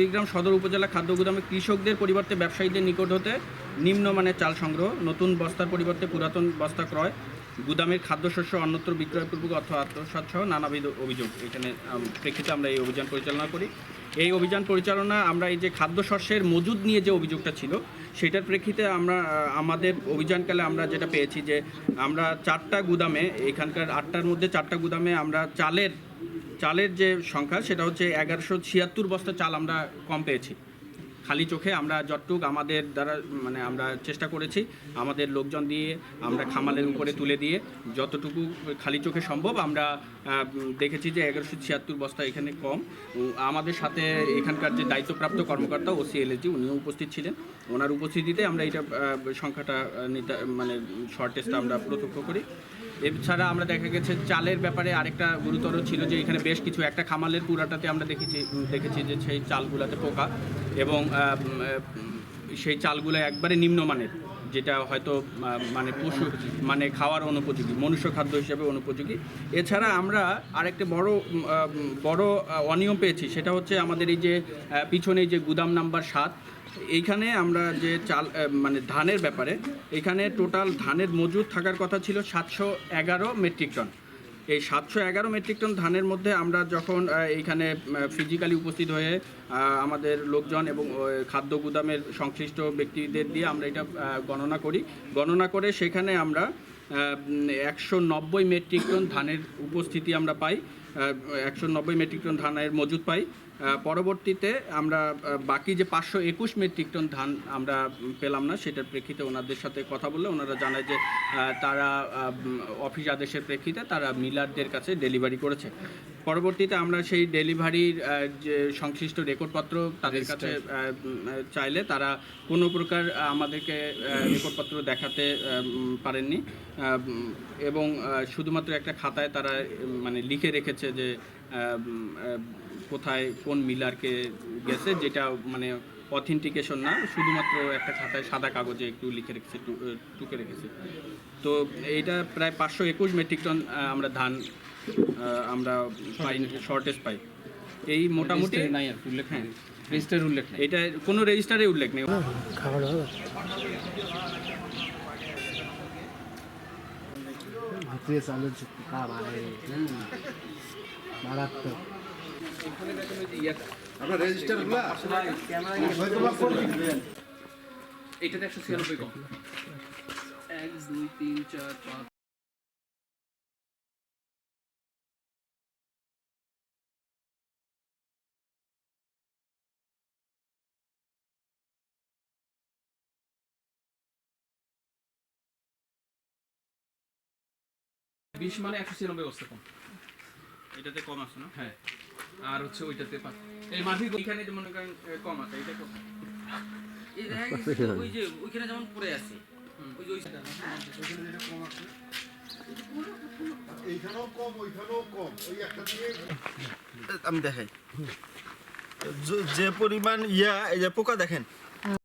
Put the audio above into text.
কুড়িগ্রাম সদর উপজেলা খাদ্য গুদামে কৃষকদের পরিবর্তে ব্যবসায়ীদের নিকট হতে নিম্নমানের চাল সংগ্রহ, নতুন বস্তার পরিবর্তে পুরাতন বস্তা ক্রয়, গুদামের খাদ্যশস্য, অন্যত্র বিক্রয়পূর্বক অর্থ আত্মসাৎ সহ নানাবিধ অভিযোগ। এখানে প্রেক্ষিতে আমরা এই অভিযান পরিচালনা করি। এই অভিযান পরিচালনা আমরা এই যে খাদ্যশস্যের মজুদ নিয়ে যে অভিযোগটা ছিল, সেটার প্রেক্ষিতে আমরা আমাদের অভিযানকালে আমরা যেটা পেয়েছি যে আমরা চারটা গুদামে, এখানকার আটটার মধ্যে চারটা গুদামে আমরা চালের চালের যে সংখ্যা, সেটা হচ্ছে এগারোশো ছিয়াত্তর বস্তা চাল আমরা কম পেয়েছি। খালি চোখে আমরা যতটুক আমাদের দ্বারা মানে আমরা চেষ্টা করেছি, আমাদের লোকজন দিয়ে, আমরা খামালের উপরে তুলে দিয়ে, যতটুকু খালি চোখে সম্ভব আমরা দেখেছি যে এগারোশো ছিয়াত্তর বস্তা এখানে কম। আমাদের সাথে এখানকার যে দায়িত্বপ্রাপ্ত কর্মকর্তা ওসি এলএসজি উনিও উপস্থিত ছিলেন। ওনার উপস্থিতিতে আমরা এটা সংখ্যাটা নিতে মানে শর্টেজটা আমরা প্রত্যক্ষ করি। এছাড়া আমরা দেখা গেছে চালের ব্যাপারে আরেকটা গুরুতর ছিল যে এখানে বেশ কিছু, একটা খামালের পুরাটাতে আমরা দেখেছি দেখেছি যে সেই চালগুলোতে পোকা এবং সেই চালগুলো একবারে নিম্নমানের। যেটা হয়তো মানে পশু মানে খাওয়ার অনুপযোগী মনুষ্য খাদ্য হিসেবে অনুপযোগী। এছাড়া আমরা আরেকটা বড় বড় অনিয়ম পেয়েছি সেটা হচ্ছে আমাদের এই যে পিছনে যে গুদাম নাম্বার সাত এইখানে আমরা যে চাল মানে ধানের ব্যাপারে এখানে টোটাল ধানের মজুদ থাকার কথা ছিল সাতশো এগারো মেট্রিক টন। এই সাতশো এগারো মেট্রিক টন ধানের মধ্যে আমরা যখন এইখানে ফিজিক্যালি উপস্থিত হয়ে আমাদের লোকজন এবং খাদ্য গুদামের সংশ্লিষ্ট ব্যক্তিদের দিয়ে আমরা এটা গণনা করি। গণনা করে সেখানে আমরা একশো নব্বই মেট্রিক টন ধানের উপস্থিতি আমরা পাই একশো নব্বই মেট্রিক টন ধানের মজুদ পাই। পরবর্তীতে আমরা বাকি যে পাঁচশো একুশ মেট্রিক টন ধান আমরা পেলাম না সেটার প্রেক্ষিতে ওনাদের সাথে কথা বললে ওনারা জানায় যে তারা অফিস আদেশের প্রেক্ষিতে তারা মিলারদের কাছে ডেলিভারি করেছে। পরবর্তীতে আমরা সেই ডেলিভারির যে সংশ্লিষ্ট রেকর্ডপত্র তাদের কাছে চাইলে তারা কোনো প্রকার আমাদেরকে রেকর্ডপত্র দেখাতে পারেননি। এবং শুধুমাত্র একটা খাতায় তারা মানে লিখে রেখেছে যে কোথায় কোন মিলারকে গেছে যেটা মানে অথেন্টিকেশন না শুধুমাত্র একটা খাতায় সাদা কাগজে একটু লিখে রেখেছে টু- টুকে রেখেছে। তো এইটা প্রায় পাঁচশো একুশ মেট্রিক টন আমরা ধান আমরা পাই শর্টেজ পাই। এই মোটামুটি নাই আর কি, উল্লেখ হ্যাঁ। রেজিস্টার উল্লেখ নেই। এটা কোনো রেজিস্টারে উল্লেখ নেই। ভিতরে চালের কা ভাই মারাত্মক। আপনার রেজিস্টারগুলো একশো ছিয়ানব্বই কম। এক দুই তিন চার পাঁচ। বিশ মানে একশো ছিয়ানব্বই অবস্থা কম এটাতে কম আছে না? হ্যাঁ। আর হচ্ছে ওইটাতে পাঁচ। এই মাঝি এখানে যে মনে করেন কম আছে এটা কম। এই দেখা গেছে ওই যে ওইখানে যেমন পড়ে আছে ওই যে ওই এইখানেও কম ওইখানেও কম ওই একটা দিয়ে আমি দেখাই। যে- যে পরিমাণ ইয়া এই যে পোকা দেখেন